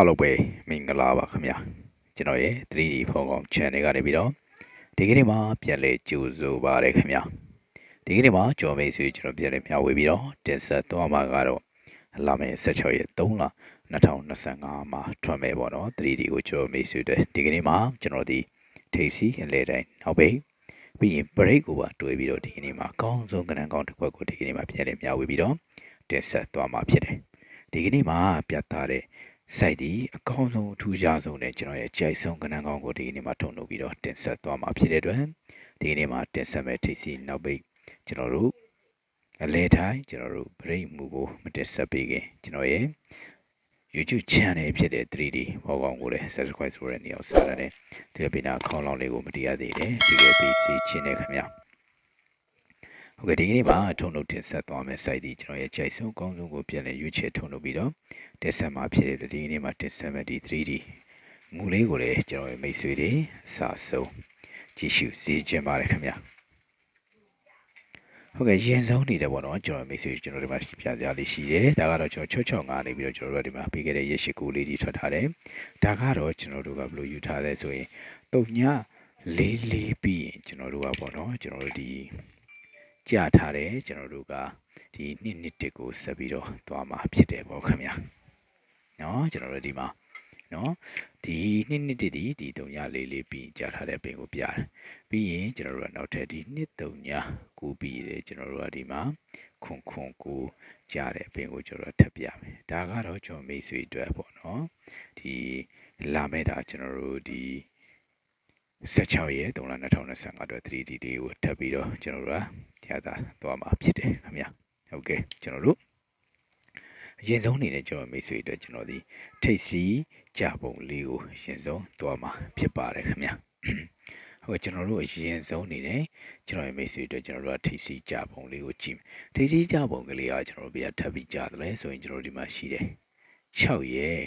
အားလုံးပဲမင်္ဂလာပါခင်ဗျာကျွန်တော်ရဲ့ 3D ဖုန်းကောင် channel ကနေပြီးတော့ဒီကနေ့မှာပြန်လဲကြိုဆိုပါရခင်ဗျာဒီကနေ့မှာကြော်မိတ်ဆွေကျွန်တော်ပြန်လဲမျှဝေပြီးတော့တင်ဆက်သွားမှာကတော့လာမယ့်16ရက်3လ2025မှာထွက်မယ်ပေါ့နော် 3D ကိုကြော်မိတ်ဆွေတွေဒီကနေ့မှာကျွန်တော်ဒီထိပ်စီအလဲတိုင်းနောက်ပိတ်ပြီးရင် break ကိုပါတွဲပြီးတော့ဒီကနေ့မှာအကောင်းဆုံးကဏ္ဍကောင်းတစ်ခွက်ကိုဒီကနေ့မှာပြန်လဲမျှဝေပြီးတော့တင်ဆက်သွားမှာဖြစ်တယ်ဒီကနေ့မှာပြတ်သားတဲ့ စိုက်ဒီအကောင်းဆုံးအထူးခြားဆုံးနဲ့ကျွန်တော်ရဲ့ကြိုက်ဆုံးကဏ္ဍကောင်းကိုဒီနေ့မှာထုံလုပ်ပြီးတော့တင်ဆက်သွားမှာဖြစ်တဲ့အတွက်ဒီနေ့မှာတင်ဆက်မဲ့ထိစီနောက်ပိတ်ကျွန်တော်တို့အလဲထိုင်းကျွန်တော်တို့ break မူကိုမတင်ဆက်ပေးခင်ကျွန်တော်ရဲ့ YouTube channel ဖြစ်တဲ့ 3D ဘောကောင်ကိုလည်း subscribe ဆိုတဲ့နေရာကိုဆက်ရတယ်ဒီပိနာခေါင်းလောင်းလေးကိုမတရားသေးတယ်ဒီကပြီးစီချင်းနေခင်ဗျာ ဟုတ်ကဲ့ဒီကနေ့မှာထုံလုပ်တင်ဆက်သွားမယ် site ဒီကျွန်တော်ရဲ့ကြိုက်ဆုံးအကောင်းဆုံးကိုပြန်လည်ရွေးချယ်ထုံလုပ်ပြီးတော့တင်ဆက်မှာဖြစ်တဲ့ဒီနေ့မှာတင်ဆက်မဲ့ဒီ 3D မူလေးကိုလည်းကျွန်တော်ရဲ့မိတ်ဆွေတွေစာဆုံးကြည့်ရှုစီးကျင်ပါတယ်ခင်ဗျာဟုတ်ကဲ့ရင်ဆုံးနေတယ်ပေါ့နော်ကျွန်တော်မိတ်ဆွေကျွန်တော်ဒီမှာပြပြလေးရှိတယ်ဒါကတော့ကျွန်တော်665နေပြီးတော့ကျွန်တော်တို့ဒီမှာပေးခဲ့တဲ့ရက်ရှိကူလေးကြီးထွက်ထားတယ်ဒါကတော့ကျွန်တော်တို့ကဘယ်လိုယူထားလဲဆိုရင်တုံညလေးလေးပြီးရင်ကျွန်တော်တို့ကပေါ့နော်ကျွန်တော်တို့ဒီ ကြာထားတယ်ကျွန်တော်တို့ကဒီနှစ်နှစ်တစ်ကိုဆက်ပြီးတော့သွားမှာဖြစ်တယ်ပေါ့ခင်ဗျာနော်ကျွန်တော်တို့ဒီမှာနော်ဒီနှစ်နှစ်တစ်ဒီဒီတုံညလေးလေးပြီးကြာထားတဲ့ပင်ကိုပြတယ်ပြီးရင်ကျွန်တော်တို့ကနောက်ထပ်ဒီနှစ်တုံညကိုပြီးတယ်ကျွန်တော်တို့ကဒီမှာခွန်ခွန်ကိုကြားတဲ့ပင်ကိုကျွန်တော်တို့ထပ်ပြမယ်ဒါကတော့ကျွန်တော်မိတ်ဆွေအတွက်ပေါ့နော်ဒီလာမဲ့တာကျွန်တော်တို့ဒီ 16ရက်3လ2025အတွက် 3D လေးကိုထပ်ပြီးတော့ကျွန်တော်တို့ကကြာတာသွားမှာဖြစ်တယ်ခင်ဗျာဟုတ်ကဲ့ကျွန်တော်တို့အရင်ဆုံးအနေနဲ့ကျွန်တော်မိတ်ဆွေအတွက်ကျွန်တော်ဒီထိတ်စီကြပုံလေးကိုအရင်ဆုံးသွားမှာဖြစ်ပါတယ်ခင်ဗျာဟုတ်ကျွန်တော်တို့အရင်ဆုံးအနေနဲ့ကျွန်တော်ရဲ့မိတ်ဆွေအတွက်ကျွန်တော်တို့ကထိတ်စီကြပုံလေးကိုကြည့်ထိတ်စီကြပုံကလေးကကျွန်တော်တို့ပြထပ်ပြီးကြားတယ်လဲဆိုရင်ကျွန်တော်တို့ဒီမှာရှိတယ်6ရက်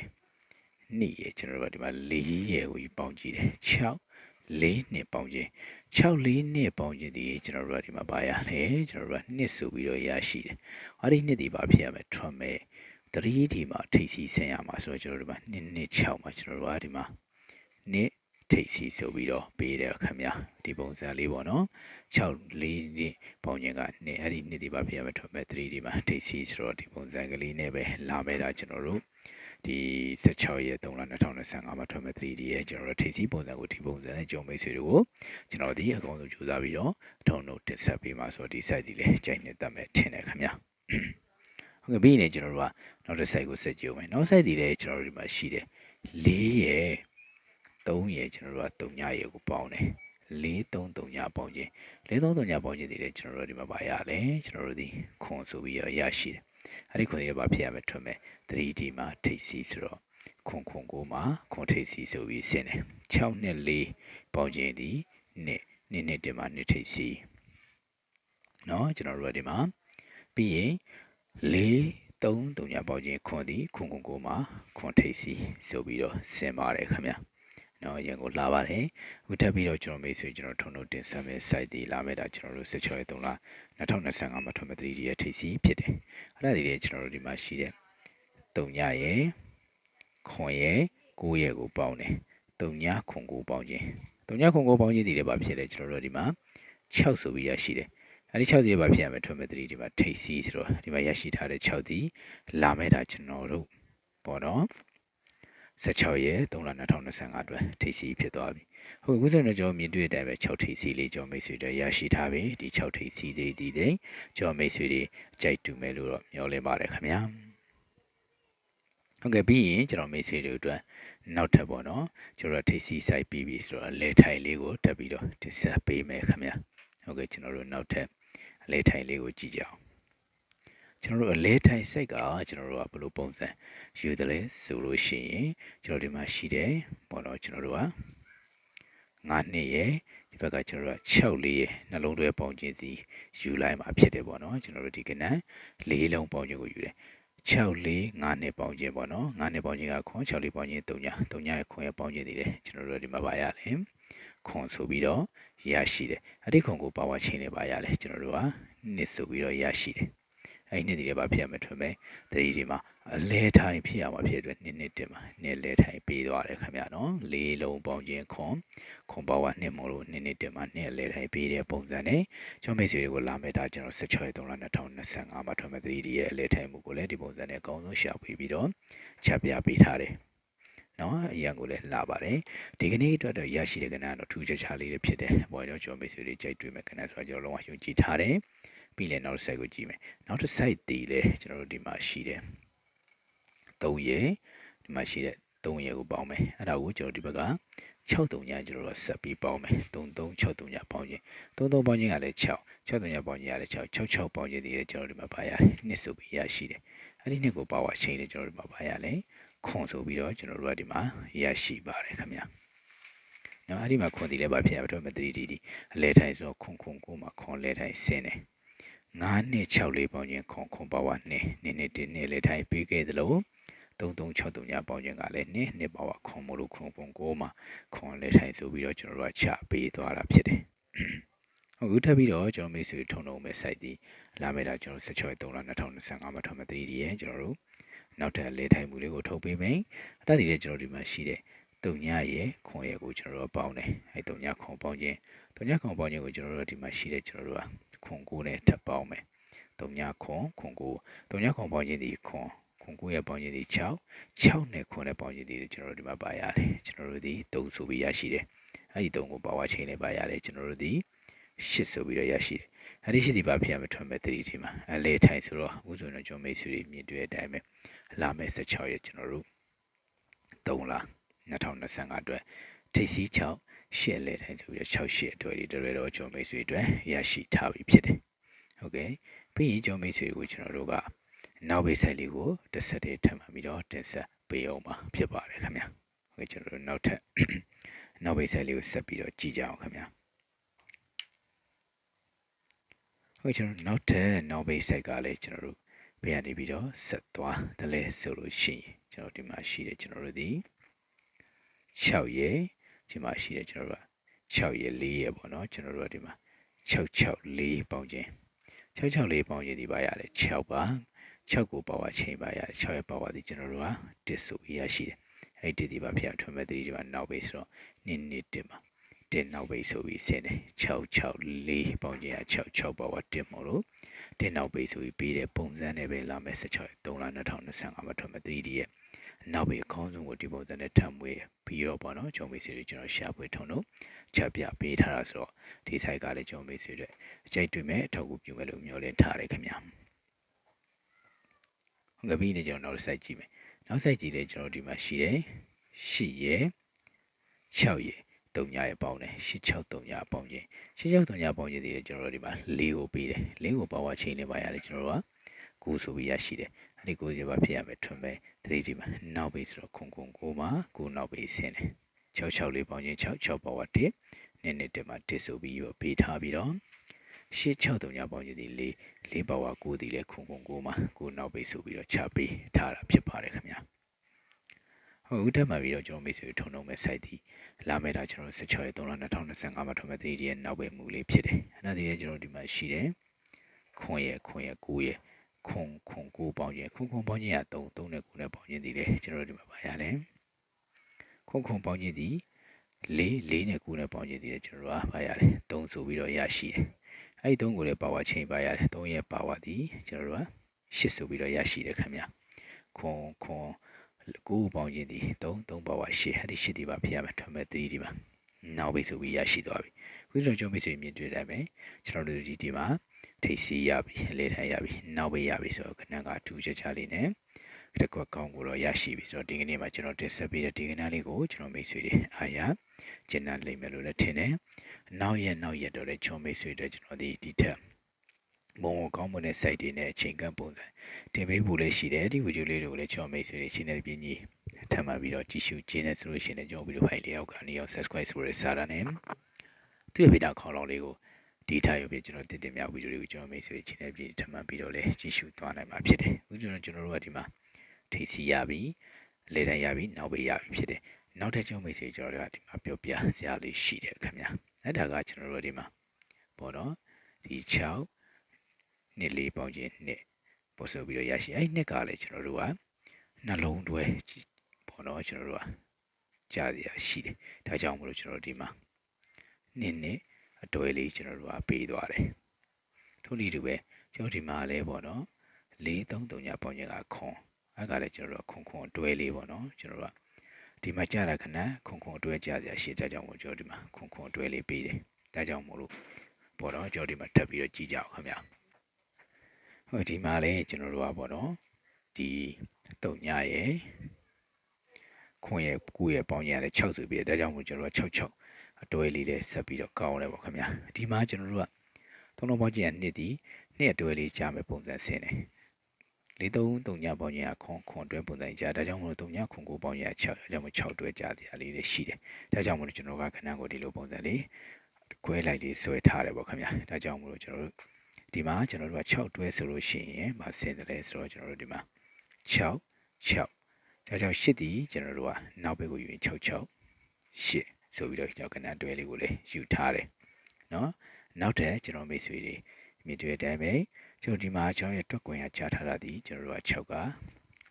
2ရက်ကျွန်တော်တို့ကဒီမှာ4ရက်ကိုပေါင်းကြည့်တယ်6 4နှစ်ပေါင်းခြင်း6 4နှစ်ပေါင်းခြင်းဒီကျွန်တော်တို့ကဒီမှာပါရလဲကျွန်တော်တို့ကနှစ်ဆိုပြီးတော့ရရှိတယ်။အဲ့ဒီနှစ်ဒီပါဖြစ်ရမယ်ထွက်မယ်3ဒီမှာထိပ်စီဆင်ရမှာဆိုတော့ကျွန်တော်တို့ကနှစ်နှစ်6မှာကျွန်တော်တို့ကဒီမှာနှစ်ထိပ်စီဆိုပြီးတော့ပေးတယ်ခင်ဗျာဒီပုံစံလေးပေါ့နော်6 4နှစ်ပေါင်းခြင်းကနှစ်အဲ့ဒီနှစ်ဒီပါဖြစ်ရမယ်ထွက်မယ်3ဒီမှာထိပ်စီဆိုတော့ဒီပုံစံကလေးနဲ့ပဲလာမဲ့တာကျွန်တော်တို့ ဒီ16ရက်3လ2025မှာထွက်မဲ့ 3D ရဲ့ကျွန်တော်တို့ထိပ်စီးပုံစံကိုဒီပုံစံနဲ့ကြုံမိတ်ဆွေတို့ကိုကျွန်တော်ဒီအကောင်းဆုံးကြိုးစားပြီးတော့အထုံတို့တင်ဆက်ပေးမှာဆိုတော့ဒီ site ဒီလည်းကြိုက်နေတတ်မဲ့ထင်တယ်ခင်ဗျာဟုတ်ကဲ့ပြီးရင်ကျွန်တော်တို့ကနောက်တစ် site ကိုဆက်ကြည့်အောင်မယ်နောက် site ဒီလည်းကျွန်တော်တို့ဒီမှာရှိတယ်4ရက်3ရက်ကျွန်တော်တို့က3ညရက်ကိုပေါင်းတယ်433ညပေါင်းခြင်း433ညပေါင်းခြင်းဒီလည်းကျွန်တော်တို့ဒီမှာပါရလဲကျွန်တော်တို့ဒီခွန်ဆိုပြီးရရရှိတယ် အဲ့ဒီခွန်တွေပါဖြစ်ရမယ်ထွတ်မယ် 3D မှာထိပ်စီဆိုတော့ခွန်ခွန်ကိုမှာခွန်ထိပ်စီဆိုပြီးဆင်းတယ်6နှစ်4ပေါင်းခြင်းဒီနှစ်နှစ်နှစ်တင်မှာနှစ်ထိပ်စီเนาะကျွန်တော်တို့ဒီမှာပြီးရင်4 3 3ညပေါင်းခြင်းခွန်ဒီခွန်ခွန်ကိုမှာခွန်ထိပ်စီဆိုပြီးတော့ဆင်းပါတယ်ခင်ဗျာ နော်ရန်ကိုလာပါတယ်အခုတက်ပြီးတော့ကျွန်တော်မိတ်ဆွေကျွန်တော်ထုံထုံတင်ဆက်မဲ့ site တွေလာမဲ့တာကျွန်တော်တို့16ရက်3လ2025မှာထွန်မဲ့ 3D ရဲ့ထိပ်စီဖြစ်တယ်အဲ့ဒါတွေလည်းကျွန်တော်တို့ဒီမှာရှိတဲ့3ညရဲ့ခွန်ရဲ့9ရဲ့ကိုပေါင်းတယ်3ညခွန်ကိုပေါင်းခြင်း3ညခွန်ကိုပေါင်းခြင်းဒီလည်းပါဖြစ်တယ်ကျွန်တော်တို့ဒီမှာ6ဆိုပြီးရရှိတယ်အဲ့ဒီ6ဒီပါဖြစ်ရမယ်ထွန်မဲ့ 3D ဒီမှာထိပ်စီဆိုတော့ဒီမှာရရှိထားတဲ့6ဒီလာမဲ့တာကျွန်တော်တို့ပေါ့နော် 16ရက်3လ2025အတွက်ထိပ်စီဖြစ်သွားပြီ။ဟုတ်အခုဆိုတော့ကျွန်တော်မြင်တွေ့တဲ့အတိုင်းပဲ6ထိပ်စီလေးကျွန်တော်မိတ်ဆွေတွေရရှိထားပြီ။ဒီ6ထိပ်စီသေးသေးတွေကျွန်တော်မိတ်ဆွေတွေအကြိုက်တူမယ်လို့တော့မျှော်လင့်ပါတယ်ခင်ဗျာ။ဟုတ်ကဲ့ပြီးရင်ကျွန်တော်မိတ်ဆွေတွေအတွက်နောက်ထပ်ပေါ့နော်ကျွန်တော်ထိပ်စီ site ပြီးပြီဆိုတော့လဲထိုင်လေးကိုတက်ပြီးတော့တင်ဆက်ပေးမယ်ခင်ဗျာ။ဟုတ်ကဲ့ကျွန်တော်တို့နောက်ထပ်လဲထိုင်လေးကိုကြည့်ကြအောင်။ ကျွန်တော်တို့အလဲထိုင်စိတ်ကကျွန်တော်တို့ကဘယ်လိုပုံစံယူတယ်လဲဆိုလို့ရှိရင်ကျွန်တော်ဒီမှာရှိတယ်ပေါ့နော်ကျွန်တော်တို့က9နှစ်ရယ်ဒီဘက်ကကျွန်တော်တို့က6လေးရယ်နှလုံးတွဲပေါင်းခြင်းစီယူလိုက်မှာဖြစ်တယ်ပေါ့နော်ကျွန်တော်တို့ဒီကနန်း၄လုံးပေါင်းခြင်းကိုယူတယ်6လေး9နှစ်ပေါင်းခြင်းပေါ့နော်9နှစ်ပေါင်းခြင်းကခွန်6လေးပေါင်းခြင်း3ည3ညရဲ့ခွန်ရဲ့ပေါင်းခြင်းတွေတယ်ကျွန်တော်တို့ဒီမှာပါရတယ်ခွန်ဆိုပြီးတော့ရရှိတယ်အဲ့ဒီခွန်ကိုပါဝါချင်းနေပါရတယ်ကျွန်တော်တို့ကနှစ်ဆိုပြီးတော့ရရှိတယ် အဲ့ဒီနှစ်ဒီလည်းပါဖြစ်ရမယ်ထွန်းမယ်တတိဒီမှာအလဲထိုင်ဖြစ်ရမှာဖြစ်တဲ့နှစ်နှစ်တင်မှာနှစ်လဲထိုင်ပေးသွားတယ်ခင်ဗျာနော်လေးလုံးပေါင်းခြင်းခွန်ခွန်ပါဝါနှစ်မို့လို့နှစ်နှစ်တင်မှာနှစ်လဲထိုင်ပေးတဲ့ပုံစံနဲ့ကျွန်တော်မိတ်ဆွေတွေကိုလာမဲ့ဒါကျွန်တော်16ရက်3လ2025မှာထွန်းမယ်တတိဒီရဲ့အလဲထိုင်မှုကိုလည်းဒီပုံစံနဲ့အကောင်းဆုံးရှာဖွေပြီးတော့ချက်ပြပေးထားတယ်နော်အရန်ကိုလည်းလှပါတယ်ဒီကနေ့အတွက်တော့ရရှိတဲ့ကဏ္ဍတော့ထူးခြားခြားလေးတွေဖြစ်တယ်ဘောတော့ကျွန်တော်မိတ်ဆွေတွေကြိုက်တွေ့မဲ့ကဏ္ဍဆိုတော့ကျွန်တော်လုံးဝယုံကြည်ထားတယ် ပြီးလည်းနောက်တစ် site ကိုကြည့်မယ်နောက်တစ် site တည်လဲကျွန်တော်တို့ဒီမှာရှိတယ်3ရေဒီမှာရှိတဲ့3ရေကိုပေါင်းမယ်အဲ့ဒါကိုကျွန်တော်ဒီဘက်က63ညကျွန်တော်တို့ဆက်ပြီးပေါင်းမယ်3363ညပေါင်းခြင်း33ပေါင်းခြင်းကလည်း6 63ညပေါင်းခြင်းကလည်း6 66ပေါင်းခြင်းဒီလည်းကျွန်တော်ဒီမှာပါရတယ်နှစ်ဆိုပြီးရရှိတယ်အဲ့ဒီနှစ်ကိုပါဝါချိန်လေးကျွန်တော်ဒီမှာပါရလဲခွန်ဆိုပြီးတော့ကျွန်တော်တို့ကဒီမှာရရှိပါတယ်ခင်ဗျာနော်အဲ့ဒီမှာခွန်ဒီလည်းပါဖြစ်ရတော့မ3 D D အလဲထိုင်ဆိုခွန်ခွန်ကိုမှာခွန်လဲထိုင်ဆင်းတယ် 9နှစ်6လေးပေါင်းခြင်းခွန်ခွန်ပါဝါနှစ်နှစ်နှစ်တစ်နှစ်လဲထိုင်ပေးခဲ့သလို3363ညပေါင်းခြင်းကလည်းနှစ်နှစ်ပါဝါခွန်မလို့ခွန်ပုံကိုမှာခွန်လဲထိုင်ဆိုပြီးတော့ကျွန်တော်တို့ကချပေးသွားတာဖြစ်တယ်အခုထပ်ပြီးတော့ကျွန်တော်မိတ်ဆွေထုံထုံမဲ့ site ဒီလာမဲ့တာကျွန်တော်16ရက်3လ2025မှာထုတ်မဲ့ 3D ရဲ့ကျွန်တော်တို့နောက်ထပ်လဲထိုင်မှုလေးကိုထုတ်ပေးမယ်အဲ့ဒါဒီလေကျွန်တော်ဒီမှာရှိတဲ့တုံညရဲ့ခွန်ရဲ့ကိုကျွန်တော်တို့ပေါင်းတယ်အဲ့တုံညခွန်ပေါင်းခြင်းတုံညခွန်ပေါင်းခြင်းကိုကျွန်တော်တို့ဒီမှာရှိတဲ့ကျွန်တော်တို့က ခွန်ကိုနဲ့ထပ်ပေါင်းမယ်တုံညခွန်ခွန်ကိုတုံညခွန်ပေါင်းခြင်းဒီခွန်ခွန်ကိုရဲ့ပေါင်းခြင်းဒီ6 6နဲ့ခွန်နဲ့ပေါင်းခြင်းဒီကျွန်တော်တို့ဒီမှာပါရတယ်ကျွန်တော်တို့ဒီ3ဆိုပြီးရရှိတယ်အဲ့ဒီ3ကိုပါဝါချိန်နဲ့ပါရတယ်ကျွန်တော်တို့ဒီ8ဆိုပြီးတော့ရရှိတယ်အဲ့ဒီရှိဒီပါဖြစ်ရမယ်ထွန်းမဲ့3ဒီမှာအလဲထိုင်ဆိုတော့အခုဆိုရင်ကျွန်တော်မိတ်ဆွေတွေမြင်တွေ့တဲ့အတိုင်းပဲလာမယ့်16ရက်ကျွန်တော်တို့3လ2025အတွက် ထိပ်စီး6ရှစ်လဲထိုင်ဆိုပြီးတော့6ရှစ်အတွက်ဒီတွေတော့ကျွန်တော်မိတ်ဆွေအတွက်ရရှိထားပြီဖြစ်တယ်ဟုတ်ကဲ့ပြီးရင်ကျွန်တော်မိတ်ဆွေကိုကျွန်တော်တို့ကနောက်ဘေးဆိုင်လေးကိုတစ်ဆက်တည်းထပ်မှပြီးတော့တင်ဆက်ပေးအောင်ပါဖြစ်ပါတယ်ခင်ဗျာဟုတ်ကဲ့ကျွန်တော်တို့နောက်ထပ်နောက်ဘေးဆိုင်လေးကိုဆက်ပြီးတော့ကြည့်ကြအောင်ခင်ဗျာဟုတ်ကျွန်တော်နောက်ထပ်နောက်ဘေးဆိုင်ကလည်းကျွန်တော်တို့ဘယ်ကနေပြီးတော့ဆက်သွားတယ်လဲဆိုလို့ရှိရင်ကျွန်တော်ဒီမှာရှိတယ်ကျွန်တော်တို့ဒီ6ရေ ဒီမှာရှိတယ်ကျွန်တော်တို့က6ရေ4ရေပေါ့နော်ကျွန်တော်တို့ကဒီမှာ664ပေါင်းခြင်း664ပေါင်းခြင်းဒီပါရတယ်6ပါ6ကိုပါဝါချိန်ပါရတယ်6ရဲ့ပါဝါဒီကျွန်တော်တို့ကတစ်ဆိုရရှိတယ်အဲ့ဒီဒီပါဖျက်ထွန်းမဲ့ဒီဒီမှာနောက်ဘေးဆိုတော့နင်းနစ်တင်ပါတင်နောက်ဘေးဆိုပြီးဆင်းတယ်664ပေါင်းခြင်းက66ပါဝါတင်မို့လို့တင်နောက်ပေးဆိုပြီးပေးတဲ့ပုံစံနဲ့ပဲလာမယ်16ရက်3လ2025မှာထွက်မယ် 3D ရဲ့ နောက်ပြီးအကောင်းဆုံးကိုဒီပုံစံနဲ့ထပ်မွေးပြီးတော့ပေါ့နော်ကျွန်တော်မေးစီတွေကျွန်တော်ရှာဖွေထုံတော့ချက်ပြပေးထားတာဆိုတော့ဒီ site ကလည်းကျွန်တော်မေးစီတွေအကြိုက်တွေ့မဲ့အထောက်အကူပြုမဲ့လို့မျှော်လင့်ထားတယ်ခင်ဗျာငါပြီးနေကျွန်တော်နောက် site ကြည့်မယ်နောက် site ကြည့်တယ်ကျွန်တော်ဒီမှာရှိတယ်ရှိရယ်6ရယ်3ညရဲ့ပေါင်းတယ်86 3ညပေါင်းခြင်း86 3ညပေါင်းခြင်းတွေကျွန်တော်တို့ဒီမှာ၄ကိုပေးတယ်၄ကိုပါဝါချိန်နေပါရတယ်ကျွန်တော်တို့က9ဆိုပြီးရရှိတယ် အဲ့ဒီ9ရပါဖြစ်ရမယ်ထွန်းပဲ3ဒီမှာနောက်ပေးဆိုတော့ခုံခုံ9မှာ9နောက်ပေးဆင်းတယ်66လေးပေါင်းခြင်း6 6ပါဝါ1နည်းနည်းတက်မှာ1ဆိုပြီးရောပေးထားပြီးတော့ရှစ်6 3ညပေါင်းခြင်းဒီ၄၄ပါဝါ9ဒီလဲခုံခုံ9မှာ9နောက်ပေးဆိုပြီးတော့ချပေးထားတာဖြစ်ပါတယ်ခင်ဗျာဟုတ်ဦးတက်မှာပြီးတော့ကျွန်တော်မိတ်ဆွေထုံထုံမဲ့ site ဒီလာမဲ့တာကျွန်တော်16ရက်3လ2025မှာထုံမဲ့3ရက်နောက်ပဲမူလေးဖြစ်တယ်အဲ့ဒါဒီကျွန်တော်ဒီမှာရှိတယ်ခွန်ရဲ့ခွန်ရဲ့9ရဲ့ ခွန်ခွန်9ပေါင်းခြင်းခွန်ခွန်ပေါင်းခြင်းက3 3နဲ့9နဲ့ပေါင်းခြင်းဒီလေကျွန်တော်ဒီမှာပါရတယ်ခွန်ခွန်ပေါင်းခြင်းဒီ4 4နဲ့9နဲ့ပေါင်းခြင်းဒီလေကျွန်တော်ကပါရတယ်3ဆိုပြီးတော့ရရှိတယ်အဲ့ဒီ3ကိုလည်းပါဝါချိန်ပါရတယ်3ရဲ့ပါဝါဒီကျွန်တော်တို့က8ဆိုပြီးတော့ရရှိတယ်ခင်ဗျခွန်ခွန်ကိုပေါင်းခြင်းဒီ3 3ပါဝါ8အဲ့ဒီ8ဒီပါဖြစ်ရမယ်ထွန်မဲ့3ဒီပါနောက်ပိတ်ဆိုပြီးရရှိသွားပြီခုကျွန်တော်ကျွန်တော်မိတ်ဆွေမြင်တွေ့တယ်မယ်ကျွန်တော်တို့ဒီဒီမှာ ထိတ်စီရပြီအလေထိုင်ရပြီနောက်ပိတ်ရပြီဆိုတော့ခဏကထူးခြားခြားလေးနဲ့တကွက်ကောင်းကိုတော့ရရှိပြီဆိုတော့ဒီကနေ့မှာကျွန်တော်တင်ဆက်ပေးတဲ့ဒီကနေ့လေးကိုကျွန်တော်မိတ်ဆွေတွေအားရကျင့်တတ်လိမ့်မယ်လို့လည်းထင်တယ်နောက်ရက်နောက်ရက်တော့လည်းကျွန်တော်မိတ်ဆွေတွေကျွန်တော်ဒီဒီထက်ဘုံကောင်းမွန်တဲ့ site တွေနဲ့အချိန်ကန့်ပုံစံတင်ပေးဖို့လည်းရှိတယ်ဒီဗီဒီယိုလေးတွေကိုလည်းကျွန်တော်မိတ်ဆွေတွေရှင်းတဲ့ပြင်းကြီးထပ်မှပြီးတော့ကြည့်ရှုကြည့်နေဆိုလို့ရှိရင်ကျွန်တော်ဗီဒီယိုဖိုင်လေးအောက်ကနေရောက် subscribe ဆိုရယ်စာတာနဲ့သူ့ရဲ့ဗီဒီယိုခေါင်းလောင်းလေးကို ဒီထားရုပ်ပြကျွန်တော်တင်တင်မြောက်ဗီဒီယိုတွေကိုကျွန်တော်မိတ်ဆွေရှင်းတဲ့ပြင်းထပ်မှပြီးတော့လည်းကြည့်ရှုသွားနိုင်မှာဖြစ်တယ်အခုကျွန်တော်ကျွန်တော်တို့ကဒီမှာထိစီရပြီလေတန်းရပြီနောက်ပေးရပြီဖြစ်တယ်နောက်ထပ်ကျွန်တော်မိတ်ဆွေကျွန်တော်တို့ကဒီမှာပြောပြစရာလေးရှိတယ်ခင်ဗျာအဲ့ဒါကကျွန်တော်တို့ဒီမှာပေါ့နော်ဒီ6နှစ်လေးပေါင်းခြင်းနှစ်ပို့ဆိုပြီးတော့ရရှိအဲ့နှစ်ကလည်းကျွန်တော်တို့ကနှလုံးတွဲပေါ့နော်ကျွန်တော်တို့ကကြားရရှိတယ်ဒါကြောင့်မလို့ကျွန်တော်တို့ဒီမှာနှစ်နှစ် အတွဲလေးကျွန်တော်တို့ကပေးသွားတယ်ထို့နည်းတူပဲကျွန်တော်ဒီမှာလည်းပေါ့နော်433ညပေါင်းခြင်းကခွန်အဲ့ကလည်းကျွန်တော်တို့ခွန်ခွန်အတွဲလေးပေါ့နော်ကျွန်တော်တို့ကဒီမှာကြာတာခဏခွန်ခွန်အတွဲကြာစရာရှိတဲ့ကြောင့်မို့ကျွန်တော်ဒီမှာခွန်ခွန်အတွဲလေးပေးတယ်ဒါကြောင့်မို့လို့ပေါ့နော်ကျွန်တော်ဒီမှာထပ်ပြီးတော့ကြည့်ကြအောင်ခင်ဗျာဟိုဒီမှာလည်းကျွန်တော်တို့ကပေါ့နော်ဒီတုံညရဲ့ခွန်ရဲ့ကိုရဲ့ပေါင်းရတဲ့6ဆိုပြီးဒါကြောင့်မို့ကျွန်တော်တို့က66အ တွဲလေးလည်းဆက်ပြီးတော့ကောင်းတယ်ပေါ့ခင်ဗျာဒီမှာကျွန်တော်တို့ကသုံးလုံးပေါင်းခြင်းကနှစ်ဒီနှစ်အတွဲလေးကြားမဲ့ပုံစံဆင်းတယ်လေးသုံးတုံညပေါင်းခြင်းကခွန်ခွန်တွဲပုံစံကြားဒါကြောင့်မို့တုံညခွန်ကိုပေါင်းခြင်းက6ဒါကြောင့်မို့6တွဲကြားတရားလေးတွေရှိတယ်ဒါကြောင့်မို့ကျွန်တော်ကခဏကိုဒီလိုပုံစံလေးခွဲလိုက်လေးဆွဲထားတယ်ပေါ့ခင်ဗျာဒါကြောင့်မို့ကျွန်တော်တို့ဒီမှာကျွန်တော်တို့က6တွဲဆိုလို့ရှိရင်မဆင်းတယ်လဲဆိုတော့ကျွန်တော်တို့ဒီမှာ6 6ဒါကြောင့်8ဒီကျွန်တော်တို့ကနောက်ဘက်ကိုယူရင်6 6 8 ဆိုပြီးတော့ကျွန်တော်ကဏ္ဍတွဲလေးကိုလည်းယူထားတယ်နော်နောက်တဲ့ကျွန်တော်မိတ်ဆွေတွေမြင်တွေ့တဲ့အတိုင်းပဲကျွန်တော်ဒီမှာကျွန်တော်ရဲ့တွက်ကွင်ရချထားတာဒီကျွန်တော်တို့က6က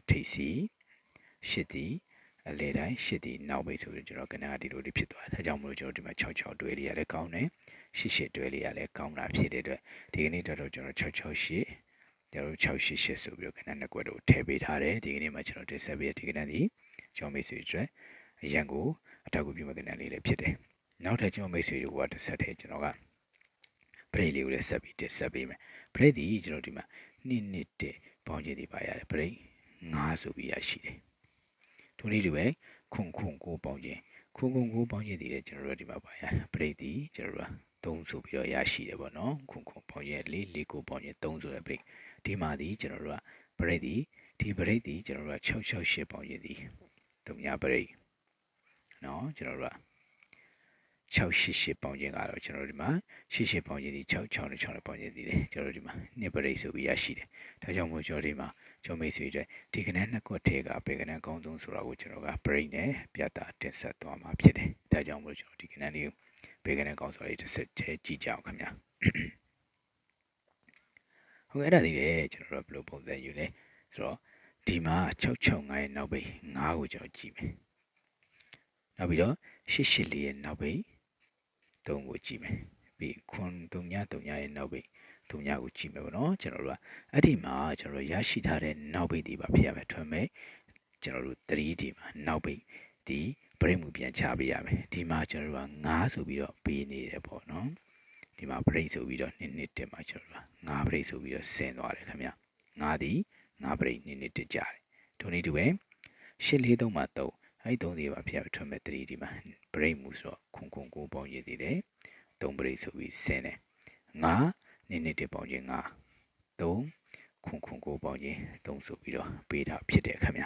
ထိပ်စီ7ဒီအလေတိုင်း7ဒီနောက်ပိတ်ဆိုပြီးကျွန်တော်ကဏ္ဍဒီလိုလေးဖြစ်သွားတယ်။ဒါကြောင့်မလို့ကျွန်တော်ဒီမှာ66တွဲလေးရလဲကောင်းတယ်။88တွဲလေးရလဲကောင်းတာဖြစ်တဲ့အတွက်ဒီကနေ့တော့ကျွန်တော်668ကျွန်တော်688ဆိုပြီးတော့ကဏ္ဍနှစ်ကွက်တို့ထည့်ပေးထားတယ်ဒီကနေ့မှာကျွန်တော်တင်ဆက်ပေးတဲ့ဒီကဏ္ဍဒီကျောင်းမိတ်ဆွေအတွက်အရန်ကို အထောက်အကူပြုမဲ့ကဏ္ဍလေးလည်းဖြစ်တယ်နောက်ထပ်ကျွန်တော်မိတ်ဆွေတွေကတစ်ဆက်တည်းကျွန်တော်ကပရိတ်လေးကိုလည်းဆက်ပြီးတင်ဆက်ပေးမယ်ပရိတ်ဒီကျွန်တော်ဒီမှာနှစ်နှစ်တဲ့ပေါင်းချင်းတွေပါရတယ်ပရိတ်9ဆိုပြီးရရှိတယ်ထိုနည်းတူပဲခွန်ခွန်ကိုပေါင်းချင်းခွန်ခွန်ကိုပေါင်းချင်းတွေလည်းကျွန်တော်တို့ဒီမှာပါရတယ်ပရိတ်ဒီကျွန်တော်တို့က3ဆိုပြီးတော့ရရှိတယ်ပေါ့နော်ခွန်ခွန်ပေါင်းချင်း4 4ကိုပေါင်းချင်း3ဆိုတဲ့ပရိတ်ဒီမှာဒီကျွန်တော်တို့ကပရိတ်ဒီဒီပရိတ်ဒီကျွန်တော်တို့က668ပေါင်းချင်းဒီတုံညာပရိတ် နော်ကျွန်တော်တို့က688ပေါင်းခြင်းကတော့ကျွန်တော်တို့ဒီမှာ88ပေါင်းခြင်းဒီ6 6နဲ့6နဲ့ပေါင်းခြင်းဒီလေကျွန်တော်တို့ဒီမှာနှစ်ပရိတ်ဆိုပြီးရရှိတယ်ဒါကြောင့်မို့ကျွန်တော်ဒီမှာကျွန်မိတ်ဆွေတွေဒီကနန်းနှစ်ခွက်ထဲကပေကနန်းအကောင်းဆုံးဆိုတာကိုကျွန်တော်ကပရိတ်နဲ့ပြတာတင်ဆက်သွားမှာဖြစ်တယ်ဒါကြောင့်မို့ကျွန်တော်ဒီကနန်းလေးကိုပေကနန်းကောင်းဆိုတာလေးတစ်ဆက်ထဲကြည့်ကြအောင်ခင်ဗျာဟုတ်ကဲ့အဲ့ဒါဒီလေကျွန်တော်တို့ဘယ်လိုပုံစံယူလဲဆိုတော့ဒီမှာ665ရဲ့နောက်ပိတ်9ကိုကျွန်တော်ကြည့်မယ် နောက်ပြီးတော့884ရဲ့နောက်ပိတ်3ကိုကြည့်မယ်ပြီးခွန်3ည3ညရဲ့နောက်ပိတ်3ညကိုကြည့်မယ်ပေါ့နော်ကျွန်တော်တို့ကအဲ့ဒီမှာကျွန်တော်တို့ရရှိထားတဲ့နောက်ပိတ်ဒီပါဖြစ်ရမယ်ထွန်းမယ်ကျွန်တော်တို့ 3D မှာနောက်ပိတ်ဒီပရိတ်မှုပြန်ချပေးရမယ်ဒီမှာကျွန်တော်တို့က9ဆိုပြီးတော့ပေးနေတယ်ပေါ့နော်ဒီမှာပရိတ်ဆိုပြီးတော့နှစ်နှစ်တက်မှာကျွန်တော်တို့က9ပရိတ်ဆိုပြီးတော့ဆင်းသွားတယ်ခင်ဗျ9ဒီ9ပရိတ်နှစ်နှစ်တက်ကြတယ်ဒုနည်းတူပဲ843မှာ3 အဲ့3ဒီပါဖြစ်ရထွန်းမဲ့ 3D မှာပရိတ်မှုဆိုတော့ခုံခုံကိုပေါင်းရည်သေးတယ်3ပရိတ်ဆိုပြီးဆင်းတယ်9နှစ်နှစ်တက်ပေါင်းခြင်း9 3ခုံခုံကိုပေါင်းခြင်း3ဆိုပြီးတော့ပေးတာဖြစ်တယ်ခင်ဗျ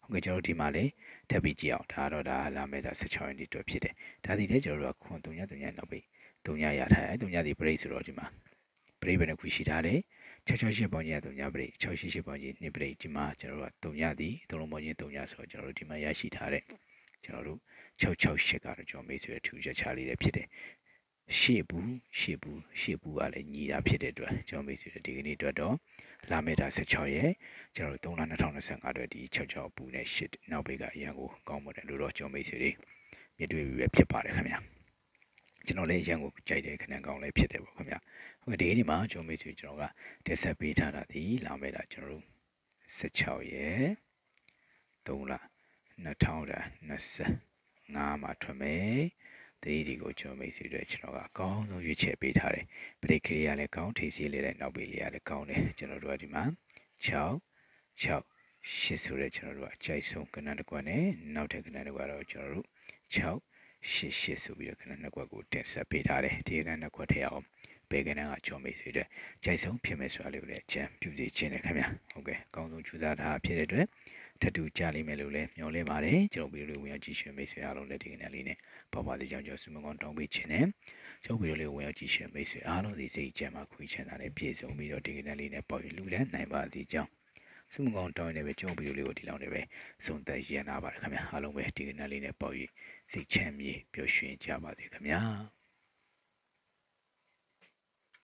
ဟုတ်ကဲ့ကျွန်တော်တို့ဒီမှာလေထပ်ပြီးကြည့်အောင်ဒါတော့ဒါလာမဲ့ဒါ16ရက်နေ့အတွက်ဖြစ်တယ်ဒါဒီလည်းကျွန်တော်တို့ကခွန်3ည3ညနောက်ပြီး3ညရထားတယ်3ညဒီ break ဆိုတော့ဒီမှာ break ပဲတစ်ခုရှိထားတယ် 668ပေါင်းကြီးက3ည break 688ပေါင်းကြီး2 break ဒီမှာကျွန်တော်တို့က3ညဒီသုံးလုံးပေါင်းကြီး3ညဆိုတော့ကျွန်တော်တို့ဒီမှာရရှိထားတဲ့ကျွန်တော်တို့668ကတော့ကျွန်တော်မေးဆိုရထူချက်ချလေးတွေဖြစ်တယ်ရှေ့ဘူးရှေ့ဘူးရှေ့ဘူးကလည်းညီတာဖြစ်တဲ့အတွက်ကျွန်တော်မေးဆိုရဒီကနေ့အတွက်တော့လာမေတာ16ရဲ့ကျွန်တော်တို့3လ2025အတွက်ဒီ66ဘူးနဲ့ရှစ်နောက်ဘေးကအရန်ကိုကောင်းပါတယ်လို့တော့ကျွန်တော်မေးဆိုရမြင်တွေ့ပြီးပဲဖြစ်ပါတယ်ခင်ဗျာ ကျွန်တော်လည်းရန်ကိုကြိုက်တဲ့ခဏကောင်းလည်းဖြစ်တယ်ပေါ့ခင်ဗျာဟုတ်ကဲ့ဒီနေ့မှာကျွန်တော်မေးဆိုကျွန်တော်ကတက်ဆက်ပေးထားတာဒီလာမေတာကျွန်တော်တို့16ရဲ့3လ2025မှာထွက်မယ်တတိဒီကိုကျွန်တော်မိတ်ဆွေတွေကျွန်တော်ကအကောင်းဆုံးရွေးချယ်ပေးထားတယ်ပရိခရီကလည်းကောင်းထိစီလေးလည်းနောက်ပေးလေးကလည်းကောင်းတယ်ကျွန်တော်တို့ကဒီမှာ6 6 8ဆိုတဲ့ကျွန်တော်တို့ကအကြိုက်ဆုံးကဏ္ဍတစ်ခွက်နဲ့နောက်ထပ်ကဏ္ဍတစ်ခွက်တော့ကျွန်တော်တို့6 8 8ဆိုပြီးတော့ကဏ္ဍနှစ်ခွက်ကိုတင်ဆက်ပေးထားတယ်ဒီကဏ္ဍနှစ်ခွက်ထဲအောင်ဘယ်ကဏ္ဍကကျွန်မိတ်ဆွေတွေကြိုက်ဆုံးဖြစ်မယ်ဆိုတာလေးကိုလည်းအချမ်းပြုစီခြင်းနဲ့ခင်ဗျာဟုတ်ကဲ့အကောင်းဆုံးကြိုးစားတာဖြစ်တဲ့အတွက်ထပ်တူကြလိမ့်မယ်လို့လည်းမျှော်လင့်ပါတယ်ကျွန်တော်ဗီဒီယိုလေးဝင်ရောက်ကြည့်ရှုမိတ်ဆွေအားလုံးလည်းဒီကနေ့လေးနဲ့ပေါ်ပါသေးကြောင်းကျွန်တော်ဆုမကောင်းတောင်းပေးခြင်းနဲ့ကျွန်တော်ဗီဒီယိုလေးဝင်ရောက်ကြည့်ရှုမိတ်ဆွေအားလုံးဒီစိတ်ကြမ်းမှာခွေးချမ်းတာနဲ့ပြည့်စုံပြီးတော့ဒီကနေ့လေးနဲ့ပေါ်ရလူလည်းနိုင်ပါစေကြောင်းဆုမကောင်းတောင်းနေပဲကျွန်တော်ဗီဒီယိုလေးကိုဒီလောက်နေပဲစုံသက်ရန်နာပါတယ်ခင်ဗျာအားလုံးပဲဒီကနေ့လေးနဲ့ပေါ်ရ စိတ်ချမ်းမြေပျော်ရွှင်ကြပါစေခင်ဗျာ